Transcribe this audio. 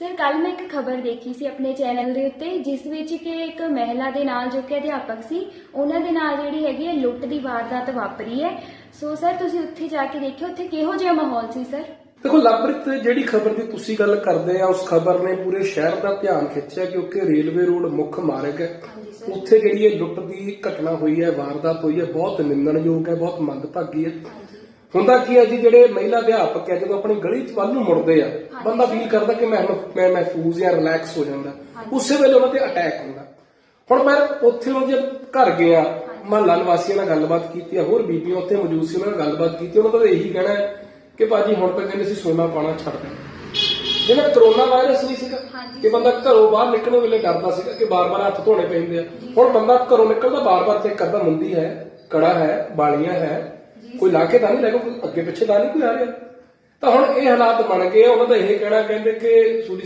Sir ਕੱਲ ਮੈਂ ਇੱਕ ਖਬਰ ਦੇਖੀ ਸੀ ਆਪਣੇ ਚੈਨਲ ਦੇ ਉੱਤੇ ਜਿਸ ਵਿੱਚ ਕਿ ਇੱਕ ਮਹਿਲਾ ਦੇ ਨਾਲ ਜੋ ਕਿ ਅਧਿਆਪਕ ਸੀ ਉਹਨਾਂ ਦੇ ਨਾਲ ਜਿਹੜੀ ਹੈਗੀ ਹੈ ਲੁੱਟ ਦੀ ਵਾਰਦਾਤ ਵਾਪਰੀ ਹੈ। ਸੋ ਸਰ ਤੁਸੀਂ ਉੱਥੇ ਜਾ ਕੇ ਦੇਖਿਓ ਉੱਥੇ ਕਿਹੋ ਜਿਹਾ ਮਾਹੌਲ ਸੀ ਸਰ? ਦੇਖੋ ਲਵਪ੍ਰੀਤ ਜਿਹੜੀ ਖਬਰ ਦੀ ਤੁਸੀਂ ਗੱਲ ਕਰਦੇ ਆ ਉਸ ਖਬਰ ਨੇ ਪੂਰੇ ਸ਼ਹਿਰ ਦਾ ਧਿਆਨ ਖਿੱਚਿਆ ਕਿਉਂਕਿ ਰੇਲਵੇ ਰੋਡ ਮੁੱਖ ਮਾਰਗ ਹੈ। ਹਾਂਜੀ ਸਰ। ਉੱਥੇ ਜਿਹੜੀ ਇਹ ਲੁੱਟ ਦੀ ਘਟਨਾ ਹੋਈ ਹੈ ਵਾਰਦਾਤ ਹੋਈ ਹੈ ਬਹੁਤ ਨਿੰਦਣਯੋਗ ਹੈ ਬਹੁਤ ਮੰਦਭਾਗੀ ਹੈ। ਹਾਂਜੀ। ਹੁੰਦਾ ਕੀ ਹੈ ਜੀ ਜਿਹੜੇ ਮਹਿਲਾ ਅਧਿਆਪਕ ਹੈ ਜਦੋਂ ਆਪਣੀ ਗਲੀ ਚ ਵੱਲ ਨੂੰ ਮੁੜਦੇ ਆ ਬੰਦਾ ਫੀਲ ਕਰਦਾ ਕਿ ਮੈਂ ਮੈਂ ਮਹਿਫੂਜ਼ ਜਾਂ ਰਿਲੈਕਸ ਹੋ ਜਾਂਦਾ। ਉਸੇ ਵੇਲੇ ਉਹਨਾਂ ਤੇ ਅਟੈਕ ਹੁੰਦਾ। ਹੁਣ ਮੈਂ ਉੱਥੇ ਉਹ ਜਦ ਘਰ ਗਿਆ ਮਹੱਲਾ ਨਿਵਾਸੀਆਂ ਨਾਲ ਗੱਲਬਾਤ ਕੀਤੀ ਹੋਰ ਬੀਬੀਆਂ ਉੱਥੇ ਮੌਜੂਦ ਸੀ ਉਹਨਾਂ ਨਾਲ ਗੱਲਬਾਤ ਕੀਤੀ ਉਹਨਾਂ ਦਾ ਇਹੀ ਕਹਿਣਾ ਹੈ ਕਿ ਭਾਜੀ ਹੁਣ ਤਾਂ ਕਹਿੰਦੇ ਸੀ ਸੋਨਾ ਪਾਣਾ ਛੱਡ ਦੇ। ਜਿਵੇਂ ਕਰੋਨਾ ਵਾਇਰਸ ਨਹੀਂ ਸੀਗਾ। ਕਿ ਬੰਦਾ ਘਰੋਂ ਬਾਹਰ ਨਿਕਲਣ ਵੇਲੇ ਡਰਦਾ ਸੀਗਾ ਕਿ ਬਾਰ-ਬਾਰ ਹੱਥ ਧੋਣੇ ਪੈਂਦੇ ਆ। ਹੁਣ ਬੰਦਾ ਘਰੋਂ ਨਿਕਲਦਾ ਬਾਰ-ਬਾਰ ਚੈੱਕ ਕਰਦਾ ਮੁੰਦੀ ਹੈ ਕੜਾ ਹੈ ਬਾਲੀਆਂ ਹੈ ਕੋਈ ਲਾ ਕੇ ਤਾਂ ਨਹੀਂ ਲੈ ਕੇ ਕੋਈ ਅੱਗੇ ਪਿੱਛੇ ਤਾਂ ਨਹੀਂ ਕੋਈ ਆ ਰਿਹਾ? ਤਾਂ ਹੁਣ ਇਹ ਹਾਲਾਤ ਬਣ ਗਏ ਉਹਨਾਂ ਦਾ ਇਹ ਕਹਿਣਾ ਕਹਿੰਦੇ ਕਿ